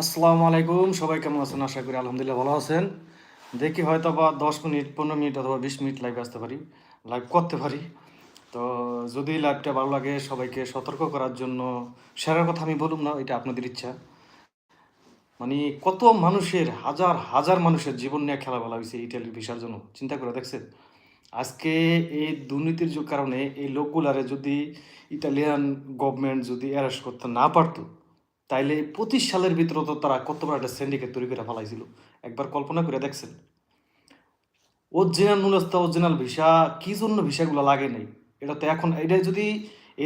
আসসালামু আলাইকুম, সবাই কেমন আছেন? আশা করি আলহামদুলিল্লাহ ভালো আছেন। দেখি হয়তো বা দশ মিনিট, পনেরো মিনিট অথবা বিশ মিনিট লাইভ আসতে পারি লাইভ করতে পারি। তো যদি লাইভটা ভালো লাগে, সবাইকে সতর্ক করার জন্য সেরার কথা আমি বলুম না, এটা আপনাদের ইচ্ছা। মানে কত মানুষের, হাজার হাজার মানুষের জীবন নিয়ে খেলাবেলা হয়েছে ইটালির ভিসার জন্য, চিন্তা করে দেখছেন? আজকে এই দুর্নীতির কারণে এই লোকগুলারে যদি ইটালিয়ান গভর্নমেন্ট যদি অ্যারেস্ট করতে না পারতো তাইলে পঁচিশ সালের ভিতরে তো তারা কত বড় একটা সিন্ডিকেট তৈরি করে ফেলাইছিল। একবার কল্পনা করে দেখছেন? অরিজিনাল নুলস্তা অরিজিনাল ভিসা, কি জন্য ভিসাগুলো লাগে নাই? এটা তো এখন, এটা যদি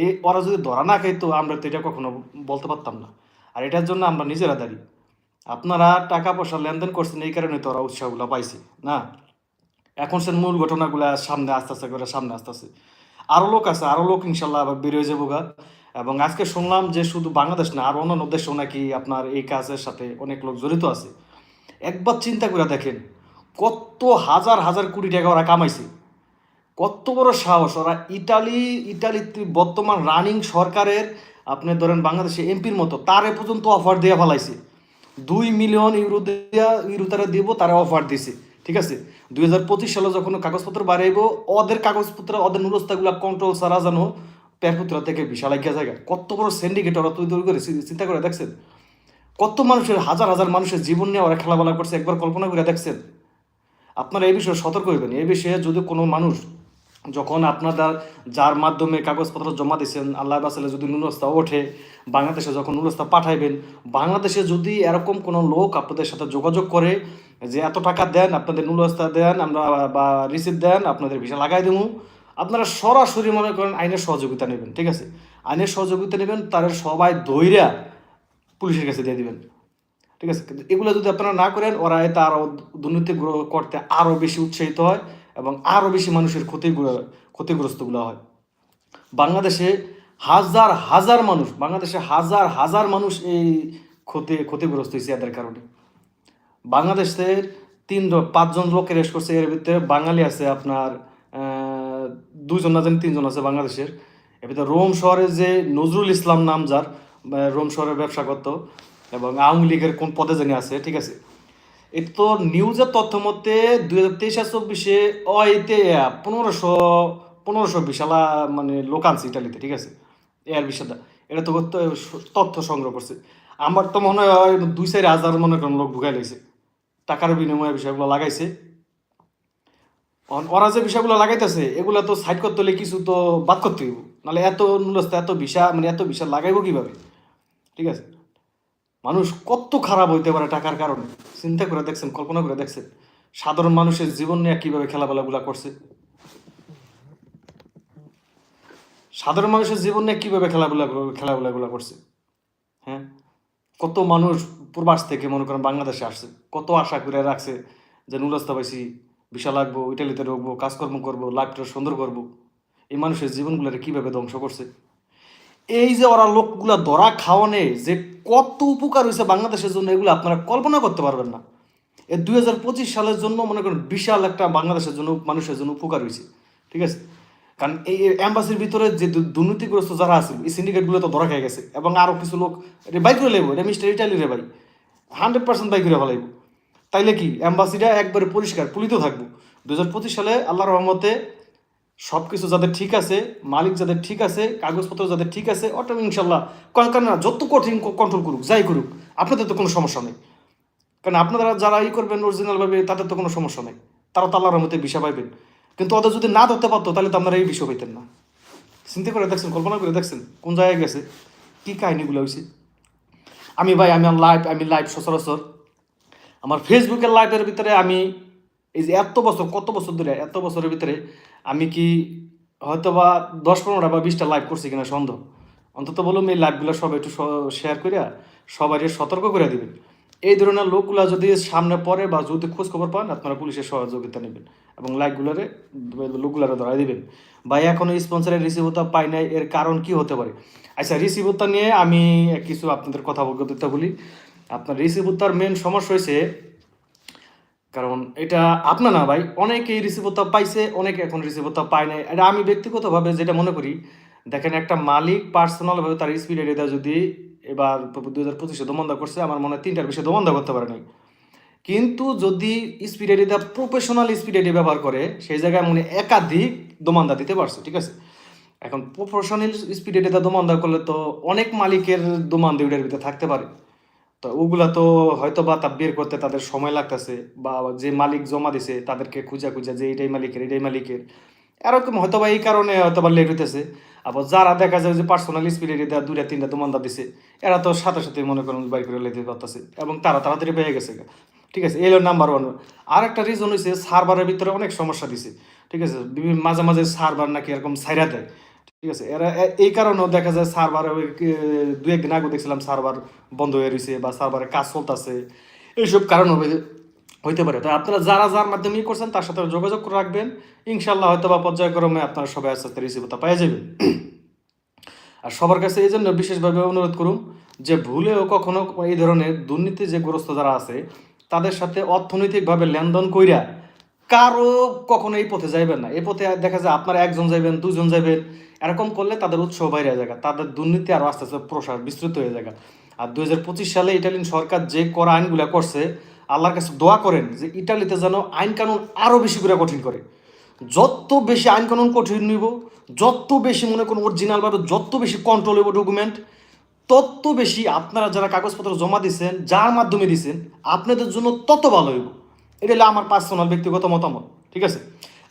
এ, ওরা যদি ধরা না খাইতো, আমরা তো এটা কখনো বলতে পারতাম না। আর এটার জন্য আমরা নিজেরা দাঁড়ি আপনারা টাকা পয়সা লেনদেন করছেন, এই কারণে তো ওরা উৎসাহগুলো পাইছে, না? এখন সে মূল ঘটনাগুলো সামনে আস্তে আস্তে করে সামনে আস্তে আস্তে। আরও লোক আছে আরও লোক ইনশাল্লাহ আবার বেরোয় যাব গা এবং আজকে শুনলাম যে শুধু বাংলাদেশ না, আর অন্যান্য দেশেও নাকি আপনার এই কাজের সাথে অনেক লোক জড়িত আছে। একবার চিন্তা করে দেখেন, কত হাজার হাজার কোটি টাকা ওরা কামাইছে। কত বড় সাহস, ওরা ইটালি ইটালি বর্তমান রানিং সরকারের, আপনি ধরেন বাংলাদেশে এমপির মতো, তারে পর্যন্ত অফার দিয়ে ফেলাইছে। দুই মিলিয়ন ইউরো দিয়া ইউরো তারা দিব, তারা অফার দিছে, ঠিক আছে? দুই হাজার পঁচিশ সালে যখন কাগজপত্র বাড়াইব, ওদের কাগজপত্র, ওদের নুরস্তাগুলা কন্ট্রোল ছাড়া জানো পেরপুত্র থেকে বিশাল এগিয়ে জায়গা। কত বড় সিন্ডিকেট ওরা তৈরি করে চিন্তা করে দেখছেন? কত মানুষের, হাজার হাজার মানুষের জীবন নিয়ে ওরা খেলাবেলা করছে, একবার কল্পনা করে দেখছেন? আপনারা এই বিষয়ে সতর্ক হইবেন। এই বিষয়ে যদি কোনো মানুষ যখন আপনারা যার মাধ্যমে কাগজপত্র জমা দিয়েছেন আল্লাহ বাসালে যদি নুরস্তা ওঠে, বাংলাদেশে যখন নুরস্তা পাঠাইবেন, বাংলাদেশে যদি এরকম কোনো লোক আপনাদের সাথে যোগাযোগ করে যে, এত টাকা দেন, আপনাদের নুরস্তা দেন, আমরা বা রিসিপ্ট দেন, আপনাদের ভিসা লাগাই দেবো আপনারা সরাসরি মনে করেন আইনের সহযোগিতা নেবেন, ঠিক আছে? আইনের সহযোগিতা নেবেন তাদের সবাই ধৈর্যা পুলিশের কাছে দিয়ে দিবেন, ঠিক আছে? কিন্তু এগুলো যদি আপনারা না করেন, ওরা এতে আরও দুর্নীতি করতে আরও বেশি উৎসাহিত হয় এবং আরও বেশি মানুষের ক্ষতি ক্ষতিগ্রস্তগুলো হয়। বাংলাদেশে হাজার হাজার মানুষ, বাংলাদেশে হাজার হাজার মানুষ এই ক্ষতি, ক্ষতিগ্রস্ত হয়েছে এদের কারণে। বাংলাদেশের তিন জন- পাঁচজন লোক রেস্ট করছে, এর ভিতরে বাঙালি আছে আপনার দুইজন না জানি, তিনজন আছে বাংলাদেশের। ভিতরে রোম শহরে যে নজরুল ইসলাম নাম যার রোম শহরে ব্যবসা করতো, এবং আওয়ামী লীগের কোন পদে জানি আছে, ঠিক আছে? এটা তো নিউজের তথ্য মতে দুই হাজার তেইশ আর চব্বিশে অইতে পনেরোশো পনেরোশো বিশালা মানে লোক আনছে ইটালিতে ঠিক আছে? এয়ার বিশাদা এটা তো তথ্য- সংগ্রহ করছে। আমার তো মনে হয় দুই চার হাজার মনে করেন লোক ঢুকাই লাইছে। টাকার বিনিময়ে বিষয়গুলো লাগাইছে। ওরা যে বিষয়গুলো লাগাইতেছে, এগুলো তো সাইড করতে হলে কিছু তো বাদ করতে হইব। নাহলে এত নুলস্তা এত বিষা মানে এত বিষা লাগাইবো কীভাবে? ঠিক আছে? মানুষ কত খারাপ হইতে পারে টাকার কারণে। চিন্তা করে দেখছেন, কল্পনা করে দেখছেন। সাধারণ মানুষের জীবন নিয়ে কীভাবে খেলাবেলাগুলা করছে? সাধারণ মানুষের জীবন নিয়ে কীভাবে খেলাধুলা, খেলাধুলাগুলা করছে? হ্যাঁ? কত মানুষ প্রবাস থেকে, মনে করেন, বাংলাদেশে আসছে। কত আশা করে রাখছে যে নুলস্তা পাইছি বিশাল লাগবো, ইটালিতে ঢুকবো কাজকর্ম করব, লাইফটা সুন্দর করব। এই মানুষের জীবনগুলোরে কীভাবে ধ্বংস করছে? এই যে ওরা লোকগুলা ধরা খাওয়ানে যে কত উপকার হয়েছে বাংলাদেশের জন্য, এগুলো আপনারা কল্পনা করতে পারবেন না। এই দুই হাজার পঁচিশ সালের জন্য মনে করেন বিশাল একটা বাংলাদেশের জন্য, মানুষের জন্য উপকার হয়েছে ঠিক আছে? কারণ এই অ্যাম্বাসির ভিতরে যে দুর্নীতিগ্রস্ত যারা আছে, এই সিন্ডিকেটগুলো তো ধরা খেয়ে গেছে, এবং আরও কিছু লোক বাইক করে লেবো এটা মিস্টার ইটালি রে ভাই। হান্ড্রেড পার্সেন্ট বাইক করে ফেলাইব। তাইলে কি অ্যাম্বাসিটা একবারে পরিষ্কার পুলিত থাকব। দু হাজার পঁচিশ সালে আল্লাহ রহমতে সব কিছু যাদের ঠিক আছে, মালিক যাদের ঠিক আছে, কাগজপত্র যাদের ঠিক আছে অটোমেটিক ইনশাল্লাহ, কারণ যত কঠিন কন্ট্রোল করুক, যাই করুক, আপনাদের তো কোনো সমস্যা নেই। কারণ আপনারা যারা ই করবেন অরিজিনালভাবে তাদের তো কোনো সমস্যা নেই। তারা তো আল্লাহর মধ্যে বিষয় পাইবেন। কিন্তু ওদের যদি না ধরতে পারতো, তাহলে তো আপনারা এই বিষয় হইতেন না। চিন্তা করে দেখছেন, কল্পনা করে দেখছেন, কোন জায়গায় গেছে, কী কাহিনীগুলো হয়েছে আমি ভাই, আমি লাইভ আমি লাইভ সচরাচর আমার ফেসবুকের লাইভের ভিতরে আমি, এই যে এত বছর, কত বছর ধরে, এত বছরের ভিতরে আমি কি হয়তো বা দশ পনেরোটা বা বিশটা লাইভ করছি কিনা সন্দেহ। অন্তত বলুন এই লাইভগুলো সব একটু শেয়ার করিয়া সবাই সতর্ক করে দিবেন। এই ধরনের লোকগুলা যদি সামনে পড়ে বা যদি খোঁজ খবর পান, আপনারা পুলিশের সহযোগিতা নেবেন এবং লাইকগুলারে লোকগুলারে ধরাই দিবেন। ভাই, এখনও স্পন্সরের রিসিভতা পাই নাই, এর কারণ কি হতে পারে? আচ্ছা রিসিভতা নিয়ে আমি কিছু আপনাদের কথা অবগত বলি। আপনার রিসিভতার মেন সমস্যা হয়েছে কারণ এটা আপনার না ভাই, অনেকেই রিসিভতা পাইছে, অনেকে এখন রিসিভ রিসিভতা পায় নাই। এটা আমি ব্যক্তিগতভাবে যেটা মনে করি, দেখেন একটা মালিক পার্সোনালভাবে তার স্পিড এরিয়া যদি এবার দুই হাজার পঁচিশে দমন্দা করছে, আমার মনে হয় তিনটার বেশি দমন্দা করতে পারে নাই। কিন্তু যদি স্পিড এডিটা প্রফেশনাল স্পিড এডি ব্যবহার করে, সেই জায়গায় মনে একাধিক দোমান্দা দিতে পারছে, ঠিক আছে? এখন প্রফেশনাল স্পিড এডিটা দোমান্দা করলে তো অনেক মালিকের দোমান্দা ভিতরে থাকতে পারে। তো ওগুলা তো হয়তো বা তা বের করতে তাদের সময় লাগতেছে বা যে মালিক জমা দিছে তাদেরকে খুঁজা খুঁজা যে এটাই মালিকের এটাই মালিকের। এরকম হয়তো বা এই কারণে হয়তো বা লেট হইতেছে। আবার যারা দেখা যায় যে পার্সোনাল স্পিড এরিয়া দুইটা, তিনটা দোমান্দা দিছে, এরা তো সাথে সাথে মনে করেন বাই করে লেতে পারতেছে এবং তারা তাড়াতাড়ি পেয়ে গেছে ঠিক আছে এলো নাম্বার ওয়ান আর একটা রিজন হয়েছে সার্ভারের ভিতরে অনেক সমস্যা দিছে। ঠিক আছে, বিভিন্ন মাঝে মাঝে সার্ভার নাকি এরকম সাইরা দেয়। ঠিক আছে, এরা এই কারণেও দেখা যায় সার্ভার দু একদিন আগে দেখছিলাম সার্ভার বন্ধ হয়ে রয়েছে বা সার্ভারে কাজ চলতেছে। এইসব কারণ হবে হইতে পারে। তো আপনারা যারা যার মাধ্যমে ই করছেন, তার সাথে যোগাযোগ করে রাখবেন। ইনশাল্লাহ হয়তো বা পর্যায়ক্রমে আপনারা সবাই আস্তে আস্তে রিসিভটা পেয়ে যাবেন। আর সবার কাছে এই জন্য বিশেষভাবে অনুরোধ করুন যে ভুলেও কখনো এই ধরনের দুর্নীতি যে গ্রস্ত যারা আছে, তাদের সাথে অর্থনৈতিকভাবে লেনদেন কইরা কারও কখনো এই পথে যাইবেন না। এই পথে দেখা যায় আপনারা একজন যাইবেন দুজন যাইবেন এরকম করলে তাদের উৎসাহ বাইরে হয়ে যায় তাদের দুর্নীতি আরও আস্তে আস্তে প্রসার বিস্তৃত হয়ে যায় আর দুই হাজার পঁচিশ সালে ইটালিয়ান সরকার যে করা আইনগুলো করছে, আল্লাহর কাছে দোয়া করেন যে ইটালিতে যেন আইন কানুন আরও বেশি করে কঠিন করে। যত বেশি আইন কানুন কঠিন নিব যত বেশি মনে করুন অরিজিনালভাবে যত বেশি কন্ট্রোল হইব ডকুমেন্ট তত বেশি আপনারা যারা কাগজপত্র জমা দিচ্ছেন যার মাধ্যমে দিচ্ছেন আপনাদের জন্য তত ভালো হইব। এটা হলো আমার পার্সোনাল ব্যক্তিগত মতামত, ঠিক আছে?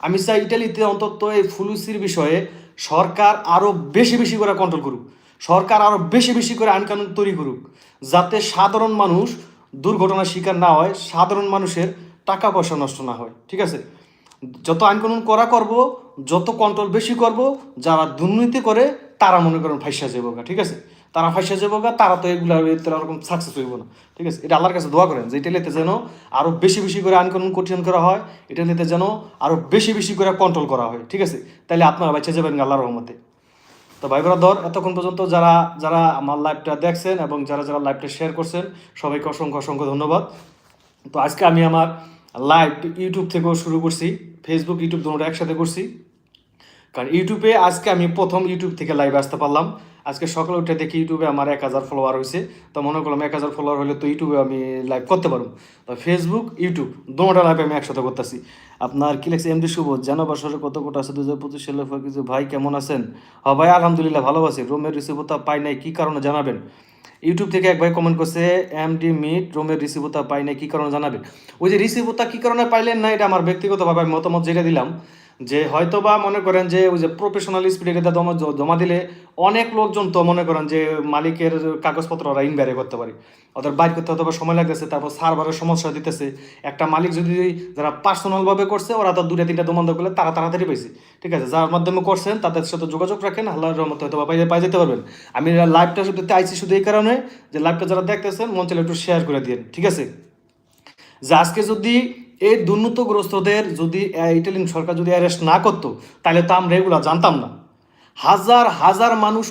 আমি চাই ইটালিতে অন্তত এই ফুলুসির বিষয়ে সরকার আরও বেশি বেশি করে কন্ট্রোল করুক। সরকার আরও বেশি বেশি করে আইন কানুন তৈরি করুক, যাতে সাধারণ মানুষ দুর্ঘটনার শিকার না হয়, সাধারণ মানুষের টাকা পয়সা নষ্ট না হয়, ঠিক আছে? যত আইন কানুন করা করব, যত কন্ট্রোল বেশি করব, যারা দুর্নীতি করে, তারা মনে করেন ফাইসা যাব ঠিক আছে? তারা ফাইসা যাব গা, তারা তো এগুলো এরকম সাকসেস হইব না। ঠিক আছে? এটা আল্লাহর কাছে দোয়া করেন যে এটা ইটালিতে যেন আরও বেশি বেশি করে আইন কানুন কঠিন করা হয় এটা ইটালিতে যেন আরও বেশি বেশি করে কন্ট্রোল করা হয় ঠিক আছে? তাহলে আপনারা বাঁচে যাবেন আল্লাহর রহমতে। তো ভাই ব্রাদর এতক্ষণ পর্যন্ত যারা যারা আমার লাইভটা দেখছেন এবং যারা যারা লাইভটা শেয়ার করছেন সবাইকে অসংখ্য অসংখ্য ধন্যবাদ। তো আজকে আমি আমার লাইভ ইউটিউব থেকেও শুরু করছি ফেসবুক ইউটিউব দুটোটা একসাথে করছি। কারণ ইউটিউবে আজকে আমি প্রথম ইউটিউব থেকে লাইভ আসতে পারলাম। আজকে সকালে উঠে দেখি ইউটিউবে আমার এক হাজার ফলোয়ার হয়েছে তো মনে করলাম এক হাজার ফলোয়ার হলে তো ইউটিউবে আমি লাইভ করতে পারব। তো ফেসবুক ইউটিউব দুটোটা লাইভ আমি একসাথে করতেছি। আপনার কি লাগছে? এমডি শুভ জানাবাসরে কত কোটা আছে? দু হাজার পঁচিশ সালে কিছু ভাই কেমন আছেন? হ ভাই, আলহামদুলিল্লাহ ভালো আছি। রোমের রিসিভতা পাই নাই, কী কারণে জানাবেন? ইউটিউব থেকে এক ভাই কমেন্ট করছে এমডি মিট রোমের রিসিভতা পাই নাই, কি কারণে জানাবেন? ওই যে রিসিভতা কি কারণে পাইলেন না, এটা আমার ব্যক্তিগতভাবে আমি মতামত যেটা দিলাম। যে হয়তো বা মনে করেন যে ওই যে প্রফেশনাল স্পিডে জমা জমা দিলে অনেক লোকজন তো মনে করেন যে মালিকের কাগজপত্র ওরা ইনভ্যারি করতে পারে। ওদের বাইর করতে হয়তো সময় লাগতেছে, তারপর সার্ভারের সমস্যা দিতেছে একটা মালিক যদি যারা পার্সোনালভাবে করছে, ওরা তো দুটা তিনটা দোমান্দ করলে তারা তাড়াতাড়ি পেয়েছে ঠিক আছে, যার মাধ্যমে করছেন, তাদের সাথে যোগাযোগ রাখেন, আল্লাহর রহমতে হয়তো বা পাই যেতে পারবেন। আমি লাইভটা শুধু আইছি শুধু এই কারণে যে লাইভটা যারা দেখতেছেন, মন চাইলে একটু শেয়ার করে দিন ঠিক আছে? যে আজকে যদি এই দুর্নীতগ্রস্তদের যদি ইটালিয়ান সরকার যদি অ্যারেস্ট না করতো, তাহলে তো আমরা এগুলো জানতাম না। হাজার হাজার মানুষ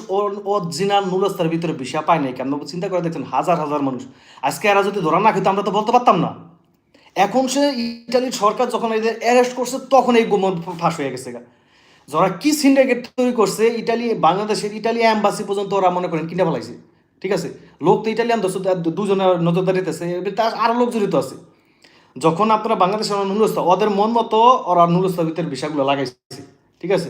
অরিজিনাল নুলস্তার ভিতরে বিষা পায় নাই কেন? চিন্তা করে দেখছেন, হাজার হাজার মানুষ। আজকে এরা যদি ধরা না খেতো, আমরা তো বলতে পারতাম না। এখন সে ইটালির সরকার যখন এদের অ্যারেস্ট করছে, তখন এই গোমন ফাঁস হয়ে গেছে যারা কি সিন্ডিকেট তৈরি করছে, ইটালি, বাংলাদেশের ইটালি অ্যাম্বাসি পর্যন্ত ওরা মনে করেন কিনে ফেলাইছে। ঠিক আছে? লোক তো ইটালিয়ান দোষ দুজনের নজরদারিতেছে তার আরও লোক জড়িত আছে। যখন আপনারা বাংলাদেশের নুরস্তা ওদের মন মতো ওরা নুরস্তার ভিতরে বিষয়গুলো লাগাইছে। ঠিক আছে?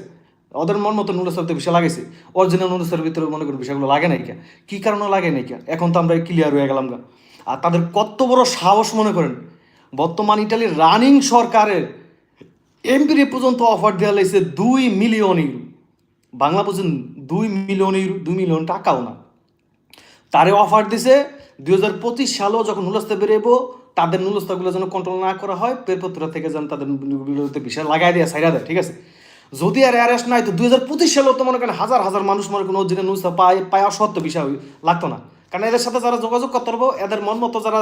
ওদের মন মতো নুরস্তার ভিতরে বিষয় লাগাইছে। অরিজিনাল নুরস্তার ভিতরে মনে করেন বিষয়গুলো লাগে নাই কে কী কারণে লাগে নাই কে এখন তো আমরা ক্লিয়ার হয়ে গেলাম গা। আর তাদের কত বড় সাহস মনে করেন? বর্তমান ইটালির রানিং সরকারের এমপি পর্যন্ত অফার দেওয়া লাগছে দুই মিলিয়ন ইউরো বাংলা বুঝেন, দুই মিলিয়ন ইউরো দুই মিলিয়ন টাকাও না। তারে অফার দিছে দুই হাজার পঁচিশ সালেও যখন নুলস্তা বেরোবো তাদের নুলস্তাগুলো যেন কন্ট্রোল না করা হয় পেরপত্র থেকে যেন তাদের বিষয় লাগাই দেয় সাইরা দেয়, ঠিক আছে? যদি আর অ্যারেস্ট নাই, তো দুই হাজার পঁচিশ সালেও তো মনে করেন হাজার হাজার মানুষ মনে করেন অরিজিনাল নুলস্তা পায় পাওয়া সত্য বিষয় লাগতো না। কারণ এদের সাথে যারা যোগাযোগ করতে পারব, এদের মন মতো যারা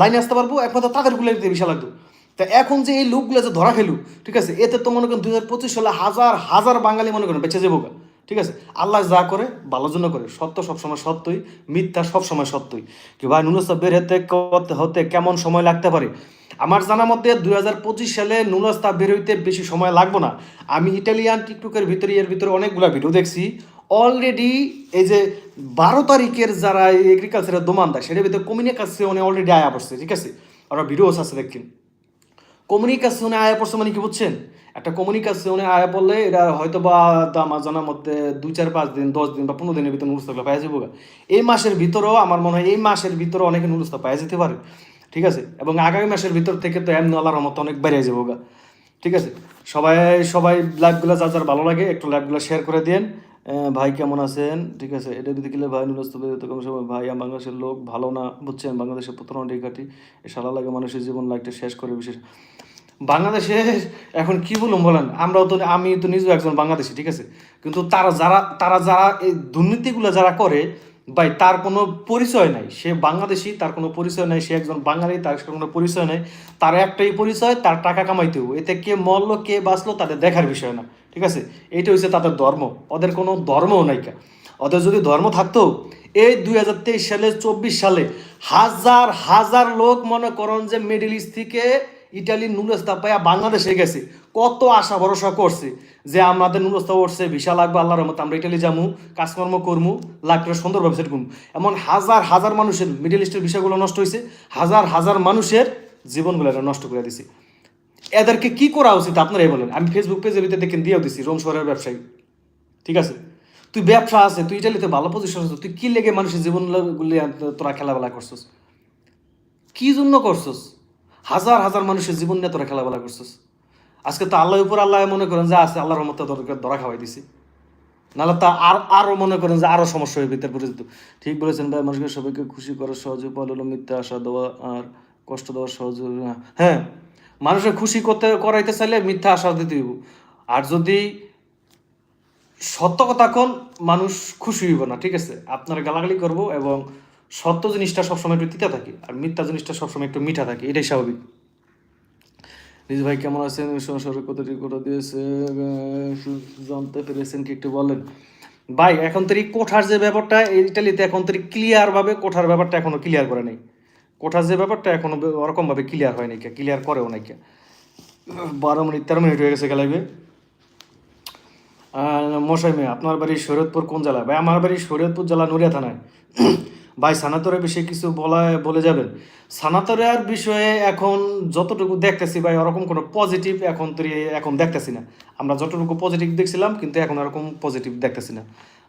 লাইনে আসতে পারব, একমাত্র তাদেরগুলো বিষয় লাগতো। তা এখন যে এই লোকগুলো যে ধরা খেলু, ঠিক আছে? এতে তো মনে করেন দুই হাজার পঁচিশ সালে হাজার হাজার বাঙালি মনে করেন বেঁচে যাব। ঠিক আছে? আল্লাহ যা করে, ভালোর জন্য করে। সত্য সবসময় সত্যই, মিথ্যা সবসময় সত্যই। কি ভাই নুলস্তা বের হতে হতে কেমন সময় লাগতে পারে? আমার জানা মতে দুই হাজার পঁচিশ সালে নুলস্তা বের হইতে বেশি সময় লাগবে না। আমি ইটালিয়ান টিকটকের ভিতরে, এর ভিতরে অনেকগুলো ভিডিও দেখছি। অলরেডি এই যে বারো তারিখের যারা এগ্রিকালচারের দোমান দেয় সেটার ভিতরে কমিউনিকেশনে অলরেডি আয়া পড়ছে, ঠিক আছে? ওরা ভিডিওস আছে দেখছেন কমিউনিকেশনে আয়া পড়ছে মানে কি বুঝছেন? একটা কমিউনিকেশনে আয়া পড়লে এটা হয়তো বা আমার জানার মধ্যে দুই চার পাঁচ দিন, দশ দিন বা পনেরো দিনের ভিতরে নুরুস্তা পাওয়া যাব। এই মাসের ভিতরেও আমার মনে হয় এই মাসের ভিতরে অনেকে নুরুস্তা পাওয়া যেতে পারে, ঠিক আছে? এবং আগামী মাসের ভিতর থেকে তো এমনি আল্লাহর মতো অনেক বেড়ে যাব গা, ঠিক আছে? সবাই সবাই লাইভগুলো যা যার ভালো লাগে একটু লাইভগুলো শেয়ার করে দিন ভাই কেমন আছেন? ঠিক আছে? এটা যদি কিলে ভাই নুরস্ত কম সময় ভাই, আমার বাংলাদেশের লোক ভালো না, বুঝছেন? বাংলাদেশের প্রতারণা এ সালা লাগে মানুষের জীবন লাইকটা শেষ করে বিশেষ। বাংলাদেশে এখন কি বলুন বলেন, আমরাও তো আমি তো নিজেও একজন বাংলাদেশি, ঠিক আছে? কিন্তু তারা যারা তারা যারা এই দুর্নীতিগুলো যারা করে, ভাই, তার কোনো পরিচয় নাই। সে বাংলাদেশি, তার কোনো পরিচয় নাই। সে একজন বাঙালি, তার কোনো পরিচয় নাই। তার একটাই পরিচয়, তার টাকা কামাইতেও এতে কে মরলো, কে বাঁচলো, তাদের দেখার বিষয় না, ঠিক আছে? এইটা হচ্ছে তাদের ধর্ম। ওদের কোনো ধর্মও নাইকা ওদের যদি ধর্ম থাকতো, এই দুই হাজার তেইশ সালে, চব্বিশ সালে হাজার হাজার লোক মনে করেন যে মিডিল ইস্ট থেকে ইটালির নুরস্তা পাইয়া বাংলাদেশে গেছে। কত আশা, ভরসা করছে যে আমাদের নুরস্তা উঠছে ভিসা লাগবে, আল্লাহর মতো আমরা ইটালি যামু, কাজকর্ম করমু লাইফটা সুন্দরভাবে সেট করব এমন হাজার হাজার মানুষের মিডিল ইস্টের বিষয়গুলো নষ্ট হয়েছে, হাজার হাজার মানুষের জীবনগুলো এটা নষ্ট করে দিছে। এদেরকে কি করা উচিত আপনারাই বলেন? আমি ফেসবুক পেজের ভিতরে দেখেন, দিয়েও দিছি রোম শহরের ব্যবসায়ী। ঠিক আছে? তুই ব্যবসা আছে, তুই ইটালিতে ভালো পজিশন আছে, তুই কি লেগে মানুষের জীবনগুলি তোরা খেলাবেলা করছিস? কি জন্য করছিস? হাজার হাজার মানুষের জীবন নিয়ে তোরা খেলাবেলা করছিস। আজকে তো আল্লাহ উপর আল্লাহ মনে করেন যে, আছে, আল্লাহর মতো ধরা খাওয়াই দিছি। নাহলে তা আর আরও মনে করেন যে আরও সমস্যা হয়ে ভিতরে পড়ে যেত। ঠিক বলেছেন ভাই, মানুষকে সবাইকে খুশি করার সহজ উপায় হলো মিথ্যা আশা দেওয়া আর কষ্ট দেওয়া সহজ। হ্যাঁ মানুষের খুশি করতে, করাইতে চাইলে মিথ্যা আশা দিতে হইব। আর যদি সত্য কথা কোন, মানুষ খুশি হইব না। ঠিক আছে, আপনারা গালাগালি করব এবং সত্য জিনিসটা সবসময় একটু তিতা থাকে, আর মিথ্যা জিনিসটা সবসময় একটু মিঠা থাকে, এটাই স্বাভাবিক। নিজ ভাই কেমন আছেন? সংসারে কতটি কোটা দিয়েছে জানতে পেরেছেন কি একটু বলেন। ভাই, এখন তো কোঠার যে ব্যাপারটা ইটালিতে এখন তো ক্লিয়ার ভাবে কোঠার ব্যাপারটা এখনও ক্লিয়ার করে নাই। কোঠার যে ব্যাপারটা এখনও বে- ওরকম ভাবে ক্লিয়ার হয় নাই ক্লিয়ার করেও নাই বারো মিনিট, তেরো মিনিট হয়ে গেছে খেলাইবে মশাই মেয়ে, আপনার বাড়ি শরীয়তপুর কোন জেলায়? ভাই, আমার বাড়ি শরীয়তপুর জেলা নুরিয়া থানায়। ভাই সানাতরের বিষয়ে কিছু বলা বলে যাবেন? সানাতরের বিষয়ে এখন যতটুকু দেখতেছি ভাই, ওরকম কোনো পজিটিভ এখন তো এখন দেখতেছি না। আমরা যতটুকু পজিটিভ দেখছিলাম, কিন্তু এখন ওরকম পজিটিভ দেখতেছি না।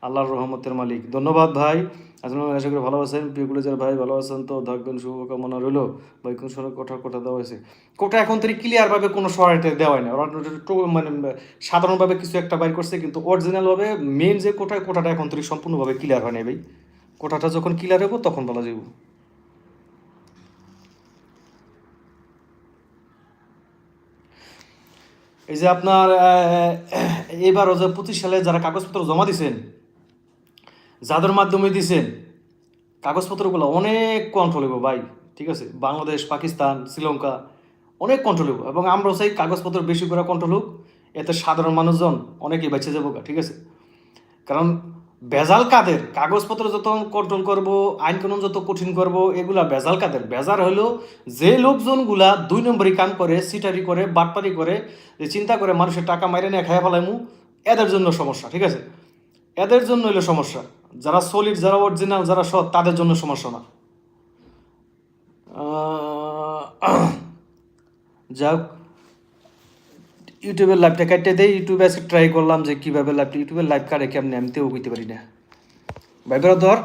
আল্লাহর রহমতের মালিক। ধন্যবাদ ভাই। আপনারা আশা করি ভালো আছেন। প্রিয়গুলো ভাই, ভালো আছেন তো? থাকবেন শুভকামনা রইল। ভাই, কোন সময় কোঠা কোঠা দেওয়া হয়েছে? কোটা এখন তো ক্লিয়ারভাবে কোনো সহায়তা দেওয়া হয় না ওরা মানে সাধারণভাবে কিছু একটা বাইর করছে, কিন্তু অরিজিনালভাবে মেন যে কোটায় কোটাটা এখন তো সম্পূর্ণভাবে ক্লিয়ার হয় না ভাই। কোটাটা যখন ক্লিয়ার হব তখন বলা যাব এই যে আপনার আহ, এবারও যে পঁচিশ সালে যারা কাগজপত্র জমা দিছেন যাদের মাধ্যমে দিছেন কাগজপত্রগুলো অনেক কন্ট্রোল হইব ভাই ঠিক আছে? বাংলাদেশ পাকিস্তান শ্রীলঙ্কা অনেক কন্ট্রোল হইব। এবং আমরাও চাই কাগজপত্র বেশি করে কন্ট্রোল হোক এতে সাধারণ মানুষজন অনেকেই বেঁচে যাব ঠিক আছে? কারণ ভেজাল কাদের? কাগজপত্র যত কন্ট্রোল করব আইন কানুন যত কঠিন করব এগুলা ভেজাল কাদের? ভেজাল হলো যে লোকজনগুলা দুই নম্বরই কাম করে সিটারি করে বাটপারি করে যে চিন্তা করে মানুষের টাকা মাইরে নিয়ে খাইয়া ফেলাইমু এদের জন্য সমস্যা ঠিক আছে? এদের জন্য হলো সমস্যা। যারা সলিড যারা অরিজিনাল যারা সৎ তাদের জন্য সমস্যা না। আহ, যাক ইউটিউবের লাইভটা কাটতে দেই। ইউটিউবে আজকে ট্রাই করলাম যে কীভাবে লাইভটা ইউটিউবের লাইভ কাটে কেমনি আমি তেও বুঝতে পারি না। ভাই ধর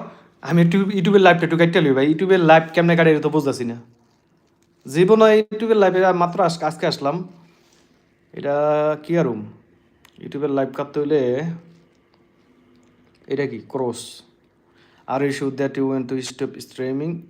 আমি একটু ইউটিউবের লাইভটা একটু কাটতে লই ভাই। ইউটিউবের লাইভ কেমনে কাটে তো বুঝতেছি না। জীবনে ইউটিউবের লাইভে মাত্র আজ- আজকে আসলাম। এটা কি আর ইউটিউবের লাইভ কাটতে হইলে এটা কি? Cross R issue that you went to stop streaming